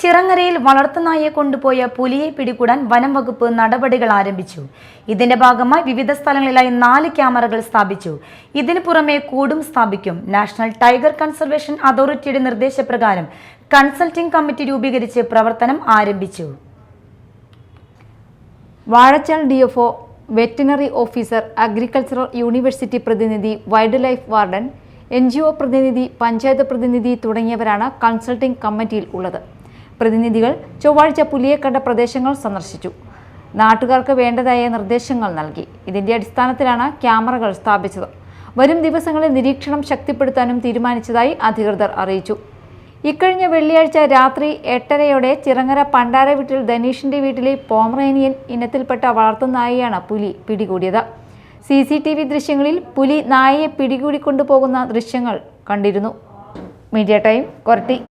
ചിറങ്ങരയിൽ വളർത്തുനായെ കൊണ്ടുപോയ പുലിയെ പിടികൂടാൻ വനം വകുപ്പ് നടപടികൾ ആരംഭിച്ചു. ഇതിന്റെ ഭാഗമായി വിവിധ സ്ഥലങ്ങളിലായി നാല് ക്യാമറകൾ സ്ഥാപിച്ചു. ഇതിനു പുറമെ കൂടും സ്ഥാപിക്കും. നാഷണൽ ടൈഗർ കൺസർവേഷൻ അതോറിറ്റിയുടെ നിർദ്ദേശപ്രകാരം കൺസൾട്ടിംഗ് കമ്മിറ്റി രൂപീകരിച്ച് പ്രവർത്തനം ആരംഭിച്ചു. Vazhachal DFO veterinary officer agricultural university പ്രതിനിധി വൈൽഡ് ലൈഫ് വാർഡൻ എൻ പ്രതിനിധി പഞ്ചായത്ത് പ്രതിനിധി തുടങ്ങിയവരാണ് കൺസൾട്ടിംഗ് കമ്മിറ്റിയിൽ ഉള്ളത്. പ്രതിനിധികൾ ചൊവ്വാഴ്ച പുലിയെ കണ്ട പ്രദേശങ്ങൾ സന്ദർശിച്ചു. നാട്ടുകാർക്ക് വേണ്ടതായ നിർദ്ദേശങ്ങൾ നൽകി. ഇതിന്റെ അടിസ്ഥാനത്തിലാണ് ക്യാമറകൾ സ്ഥാപിച്ചത്. വരും ദിവസങ്ങളിൽ നിരീക്ഷണം ശക്തിപ്പെടുത്താനും തീരുമാനിച്ചതായി അധികൃതർ അറിയിച്ചു. ഇക്കഴിഞ്ഞ വെള്ളിയാഴ്ച രാത്രി എട്ടരയോടെ ചിറങ്ങര പണ്ടാര വീട്ടിൽ ധനീഷിന്റെ വീട്ടിലെ പോമറേനിയൻ ഇനത്തിൽപ്പെട്ട വളർത്തുനായയാണ് പുലി പിടികൂടിയത്. സി സി ടി വി ദൃശ്യങ്ങളിൽ പുലി നായയെ പിടികൂടിക്കൊണ്ടുപോകുന്ന ദൃശ്യങ്ങൾ കണ്ടിരുന്നു. Media time Koratty.